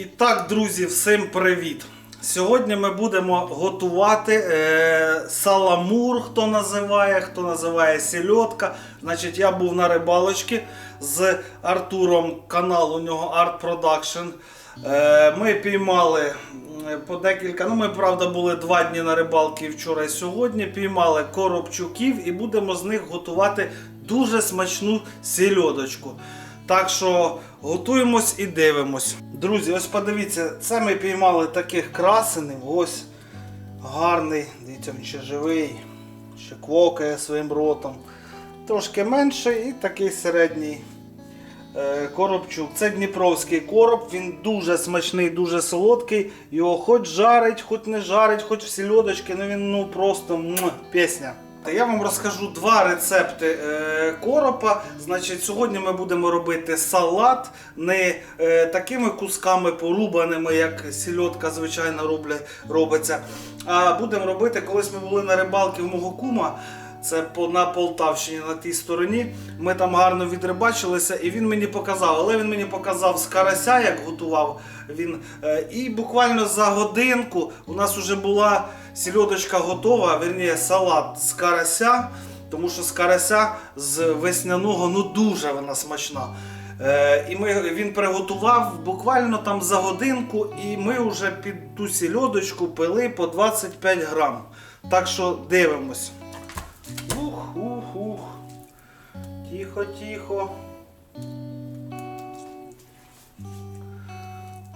І так, друзі, всім привіт! Сьогодні ми будемо готувати е, саламур, хто називає, хто називає сільотка. Значить, я був на рибалочці з Артуром, канал у нього Art Production. Е, ми піймали по декілька, ну ми правда були два дні на рибалці вчора і сьогодні. Піймали коробчуків і будемо з них готувати дуже смачну сільодочку. Так що готуємось і дивимось. Друзі, ось подивіться, це ми піймали таких красенів. Ось гарний, дивіться, він ще живий, ще квокає своїм ротом. Трошки менший і такий середній е, коробчук. Це Дніпровський короб, він дуже смачний, дуже солодкий. Його хоч жарить, хоч не жарить, хоч в сільодочки, ну він ну просто муа, пісня. Я вам розкажу два рецепти е, коропа. Значить, сьогодні ми будемо робити салат не е, такими кусками порубаними, як сільотка звичайно робиться. А будемо робити, колись ми були на рибалці в мого кума. Це на Полтавщині на тій стороні. Ми там гарно відрибачилися, і він мені показав. Але він мені показав з карася, як готував він. Е, І буквально за годинку у нас вже була сільодочка готова, верніше салат з карася. Тому що з карася з весняного ну дуже вона смачна. Е, і ми, він приготував буквально там за годинку, і ми вже під ту сільодочку пили по 25 грам. Так що дивимось. Ух, ух, ух. Тихо, тихо.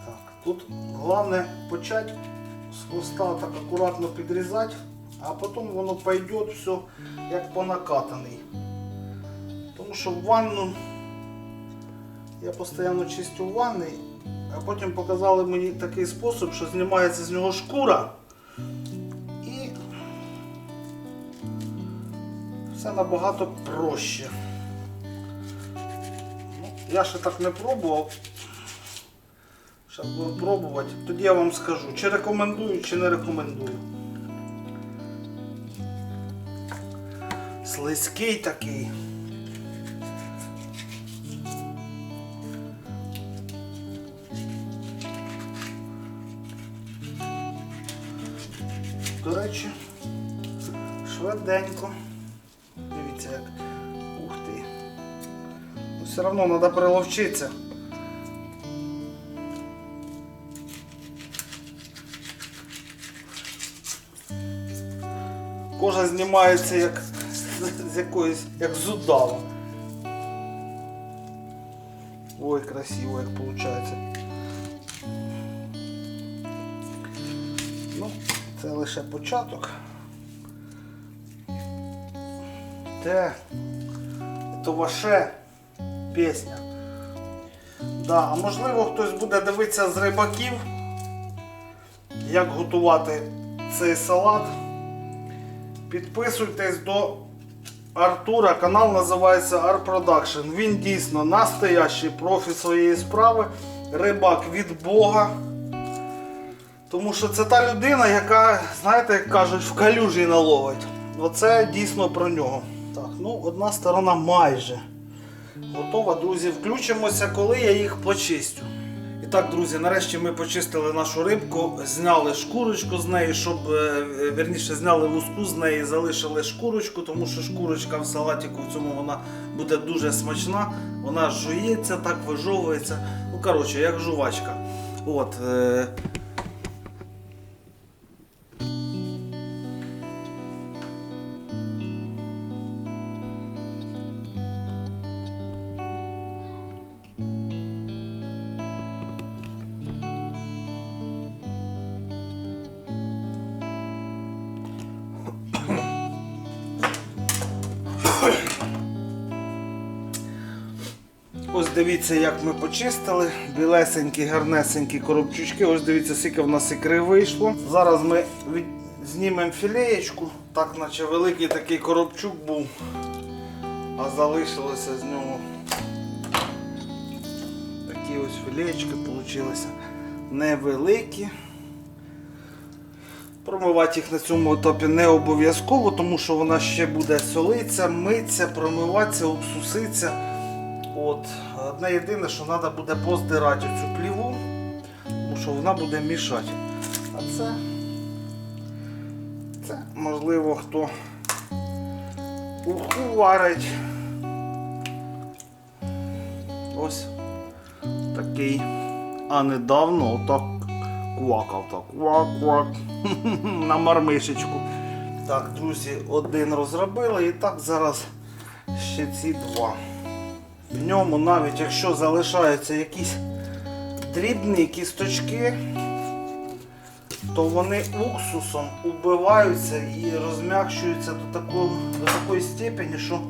Так, тут головне почати з хвоста так акуратно підрізати, а потім воно пойде все як по накатаній. Тому що в ванну я постійно чистю ванни, а потім показали мені такий спосіб, що знімається з нього шкура. І все набагато проще. Ну, я ще так не пробував. Зараз пробувати. Тоді я вам скажу, чи рекомендую, чи не рекомендую. Слизький такий. До речі, швиденько. Дивіться як. Ух ти. Ну, все одно треба приловчитися. Кожа знімається як з якоїсь, як з удава. Ой, красиво як виходить. Ну, це лише початок. Те, то ваше пісня. Да, а можливо хтось буде дивитися з рибаків, як готувати цей салат. Підписуйтесь до Артура, канал називається Art Production. Він дійсно настоящий профі своєї справи, рибак від Бога. Тому що це та людина, яка, знаєте, як кажуть, в калюжі наловить. Оце дійсно про нього. Так, ну одна сторона майже готова, друзі. Включимося, коли я їх почистю. Так, друзі, нарешті ми почистили нашу рибку, зняли шкурочку з неї, щоб верніше зняли луску з неї, залишили шкурочку, тому що шкурочка в салатіку в цьому вона буде дуже смачна. Вона жується, так вижовується. Ну, коротше, як жувачка. От, Ось дивіться, як ми почистили. Білесенькі, гарнесенькі коробчучки. Ось дивіться, скільки в нас ікри вийшло. Зараз ми від... знімемо філеєчку. Так, наче великий такий коробчук був. А залишилося з нього такі ось філеєчки получилися. Невеликі. Промивати їх на цьому етапі не обов'язково, тому що вона ще буде солитися, митися, промиватися, уксуситися. От. Одне єдине, що треба буде поздирати цю пліву. що вона буде мішати. А це, це можливо хто уху варить. Ось такий. А недавно отак квакав так. Квак-квак. На мармишечку. Так, друзі, один розробили і так зараз ще ці два. В ньому навіть якщо залишаються якісь дрібні кісточки, то вони уксусом убиваються і розм'якшуються до такого, до такої степені, що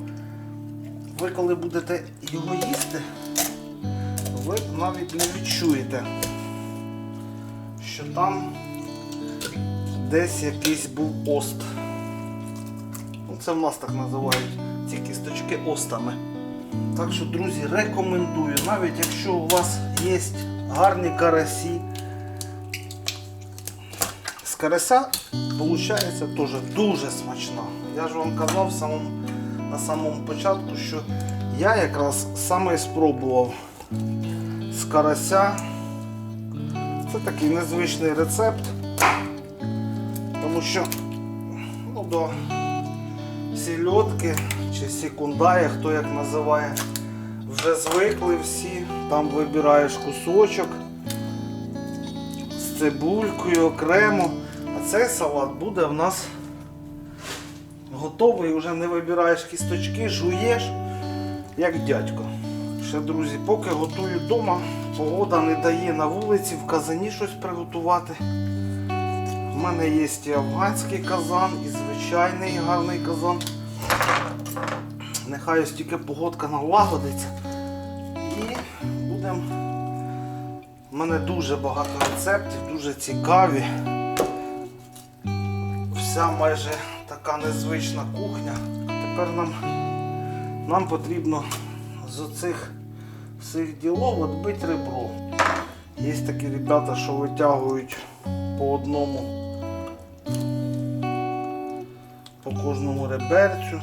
ви коли будете його їсти, ви навіть не відчуєте, що там десь якийсь був ост. Ну, Це в нас так називають ці кісточки остами. Так що, друзі, рекомендую, навіть якщо у вас є гарні карасі, з карася виходить теж дуже смачно. Я ж вам казав самому, на самому початку, що я якраз саме спробував з карася. Це такий незвичний рецепт, тому що ну, до сільотки чи секундая, хто як називає, вже звикли всі. Там вибираєш кусочок з цибулькою окремо. А цей салат буде в нас готовий, вже не вибираєш кісточки, жуєш, як дядько. Ще, друзі, поки готую вдома, погода не дає на вулиці в казані щось приготувати. У мене є і афганський казан, і звичайний гарний казан. Нехай ось тільки погодка налагодиться. І будемо. У мене дуже багато рецептів, дуже цікаві. Вся майже така незвична кухня. Тепер нам, нам потрібно з оцих всіх ділов відбити ребро. Є такі ребята, що витягують по одному по кожному реберцю.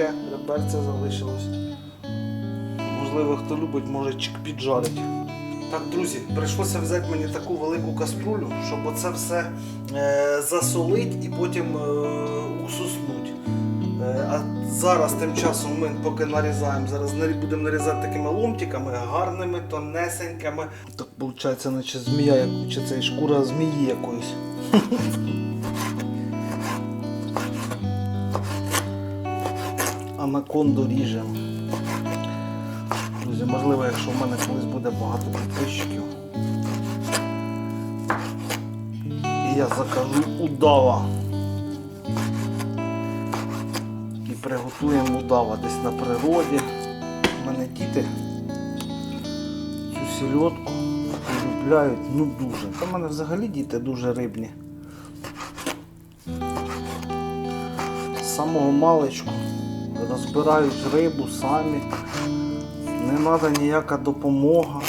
Таке, реберце залишилось. Можливо, хто любить, може чик піджарить. Так, друзі, прийшлося взяти мені таку велику каструлю, щоб оце все е, засолить і потім е, уксуснуть. Е, А зараз тим часом ми поки нарізаємо, зараз будемо нарізати такими ломтиками, гарними, тонесенькими. Так виходить, наче змія, чи це шкура змії якоїсь. Анаконду ріжемо. Друзі, можливо, якщо в мене колись буде багато підписчиків. І я закажу удава. І приготуємо удава десь на природі. У мене діти цю сільотку полюбляють ну дуже. Та в мене взагалі діти дуже рибні. З самого маличку розбирають рибу самі. Не треба ніяка допомога.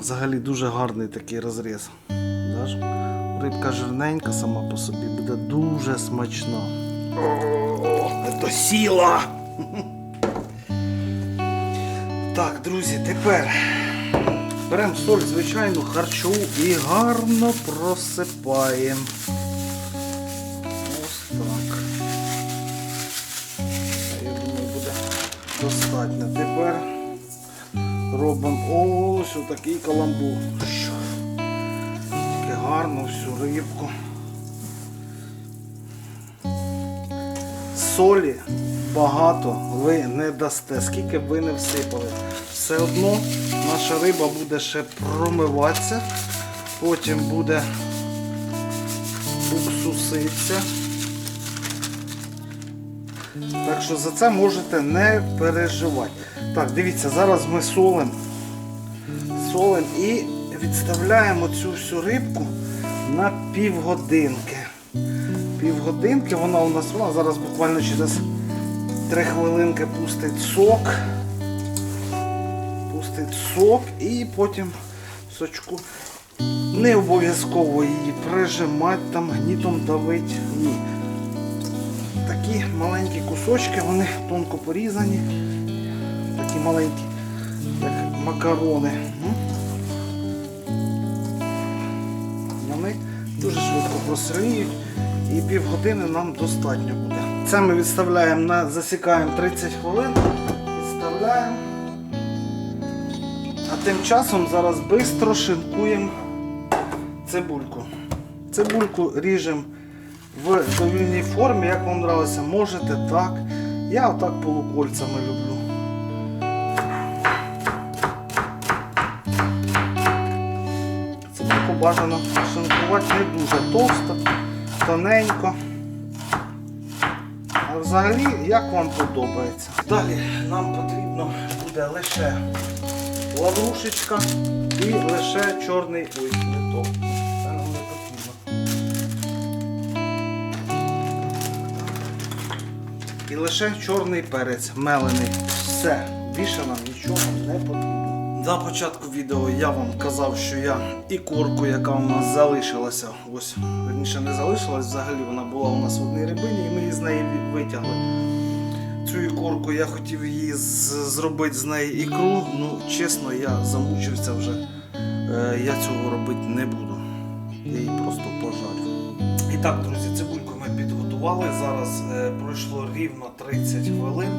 Взагалі дуже гарний такий розріз. Рибка жирненька сама по собі буде дуже смачна. О, це сіла! Так, друзі, тепер беремо соль звичайну харчову і гарно просипаємо. Достатньо. Тепер робимо ось отакий каламбур. Таке гарно всю рибку. Солі багато ви не дасте, скільки б ви не всипали. Все одно наша риба буде ще промиватися, потім буде уксуситися. Що за це можете не переживати. Так, дивіться, зараз ми солимо. Солимо і відставляємо цю всю рибку на півгодинки. Півгодинки вона у нас вона зараз буквально через 3 хвилинки пустить сок. Пустить сок і потім сочку. Не обов'язково її прижимати, там гнітом давити. Ні. Такі маленькі кусочки, вони тонко порізані. Такі маленькі, як макарони. Вони дуже швидко просиріють і півгодини нам достатньо буде. Це ми відставляємо на засікаємо 30 хвилин. Відставляємо. А тим часом зараз швидко шинкуємо цибульку. Цибульку ріжемо в довільній формі, як вам подобається. Можете так. Я отак полукольцями люблю. Цибульку бажано шинкувати не дуже товсто, тоненько. А взагалі, як вам подобається. Далі нам потрібно буде лише лаврушечка і лише чорний ой, не то. І лише чорний перець мелений. Все. Більше нам нічого не потрібно. На початку відео я вам казав, що я і курку, яка у нас залишилася, ось верніше не залишилась, взагалі вона була у нас в одній рибині, і ми її з неї витягли. Цю ікорку я хотів її зробити з неї ікру. Ну, чесно, я замучився вже. Е, я цього робити не буду. Я її просто пожарю. І так, друзі, цибульку ми підготували. Зараз е, пройшло рівно 30 хвилин.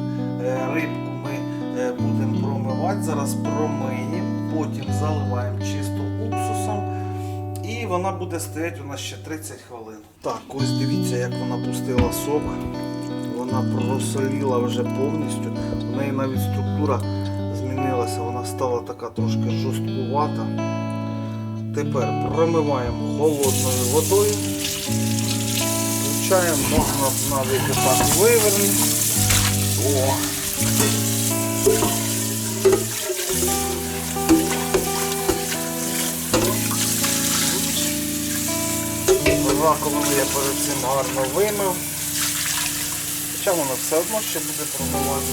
Е, рибку ми е, будемо промивати. Зараз промиємо, потім заливаємо чисто уксусом. І вона буде стояти у нас ще 30 хвилин. Так, ось дивіться, як вона пустила сок. Вона просоліла вже повністю. У неї навіть структура змінилася, вона стала така трошки жорсткувата. Тепер промиваємо холодною водою. Включаємо, можна навіть отак вивернути. О! Раковину я перед цим гарно вимив. Хоча воно все одно ще буде промиватися.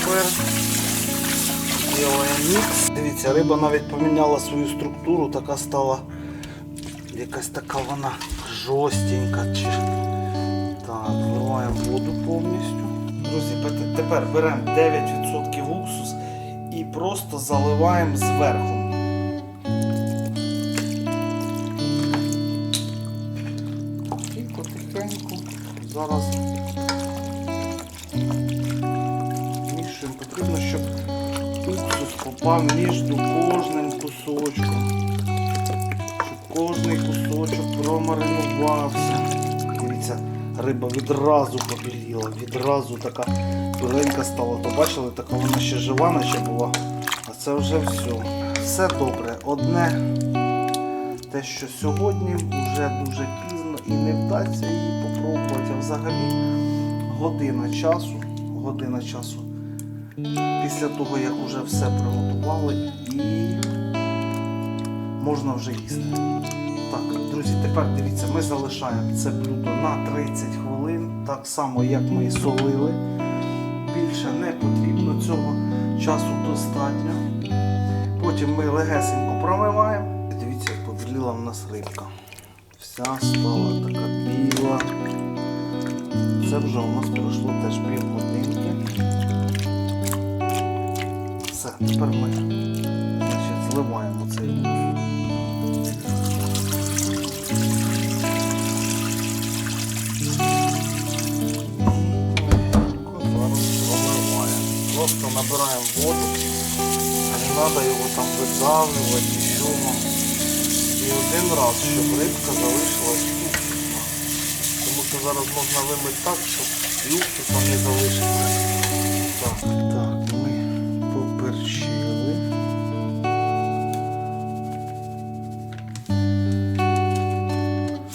Тепер робимо мікс. Дивіться, риба навіть поміняла свою структуру, така стала якась така вона жорстенька. Чи... Так, вливаємо воду повністю. Друзі, тепер беремо 9% уксус і просто заливаємо зверху. І потихеньку зараз мішуємо. Потрібно, щоб уксус попав між кожним кусочком. Кожний кусочок промаринувався. Дивіться, риба відразу побіліла, відразу така біленька стала. То бачили, така вона ще жива, наче була. А це вже все. Все добре. Одне те, що сьогодні вже дуже пізно і не вдасться її попробувати. А взагалі година часу, година часу після того, як вже все приготували і можна вже їсти. Так, друзі, тепер дивіться, ми залишаємо це блюдо на 30 хвилин, так само як ми і солили. Більше не потрібно, цього часу достатньо. Потім ми легесенько промиваємо. Дивіться, як побіліла в нас рибка. Вся стала така біла. Це вже у нас пройшло теж півгодинки. Все, тепер ми значить, зливаємо цей Набираємо воду, не треба його там видавлювати, нічого. І один раз, щоб рибка залишилась вкусна. Тому що зараз можна вимити так, щоб і уксуса не залишиться. Так, так, ми поперчили.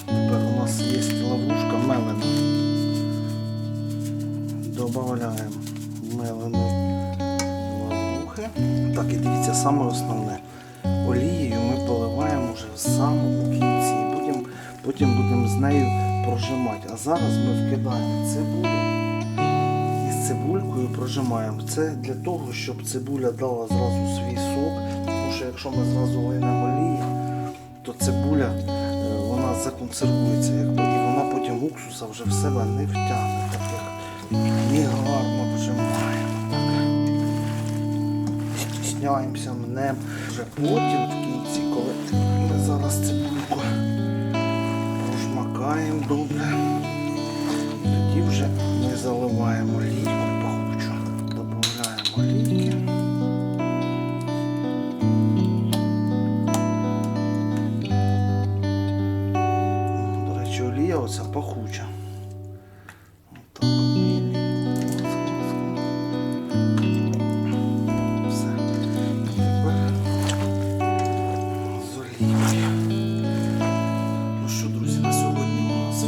Тепер у нас є ловушка мелена. Добавляємо лавухи. Так, і дивіться, саме основне. Олією ми поливаємо вже в самому кінці. Потім, потім будемо з нею прожимати. А зараз ми вкидаємо цибулю і з цибулькою прожимаємо. Це для того, щоб цибуля дала зразу свій сок. Тому що якщо ми зразу линемо олії, то цибуля е, вона законсервується якби, і вона потім уксуса вже в себе не втягне, так як ми гарно вжимаємо. Так. Стісняємося мнем. Вже потім в кінці, коли ми зараз цибульку пожмакаємо добре. Тоді вже ми заливаємо лійку пахучу. Додаємо лійки. До речі, олія оця пахуча.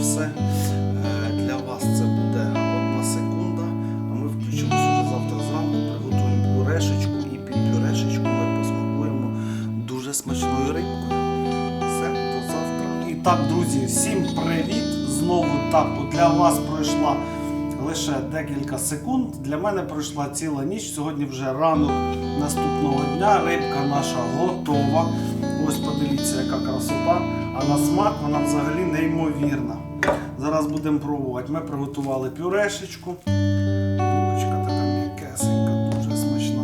Все. Е, Для вас це буде одна секунда, а ми включимося вже завтра зранку, приготуємо пюрешечку і під пюрешечку ми посмакуємо дуже смачною рибкою. Все, до завтра. І так, друзі, всім привіт! Знову так для вас пройшла лише декілька секунд. Для мене пройшла ціла ніч. Сьогодні вже ранок наступного дня. Рибка наша готова. Ось подивіться, яка красота. А на смак вона взагалі неймовірна. Зараз будемо пробувати. Ми приготували пюрешечку. Булочка така м'якесенька, дуже смачна.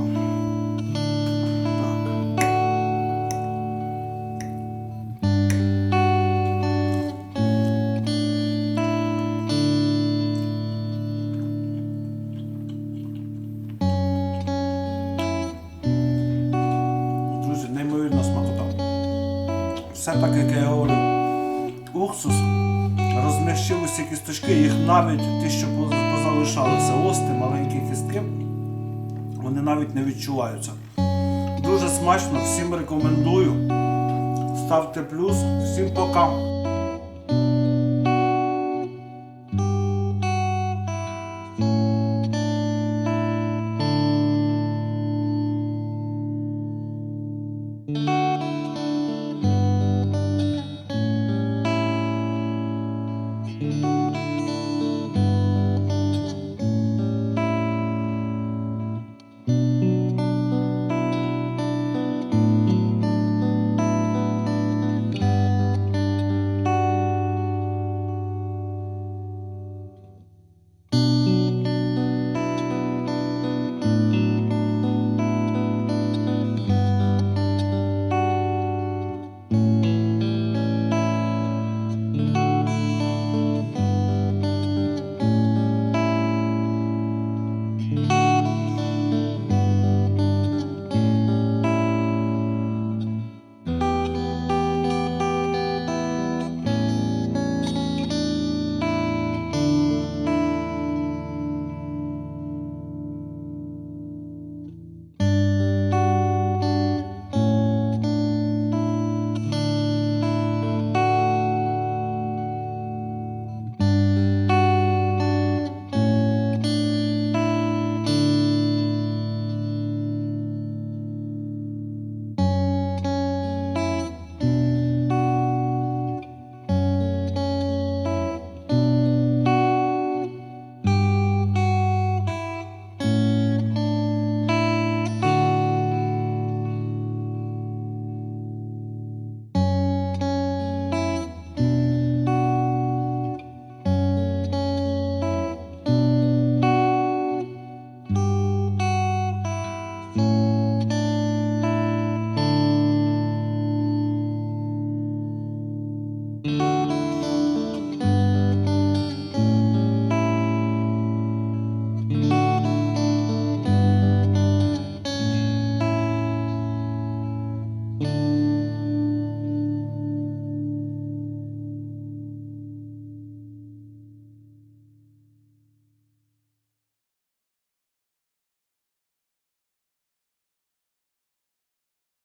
Друзі, неймовірна смакота. Все так, як я говорю. Усі кісточки, їх навіть ті, що позалишалися ости, маленькі кістки, вони навіть не відчуваються. Дуже смачно, всім рекомендую. Ставте плюс, всім пока.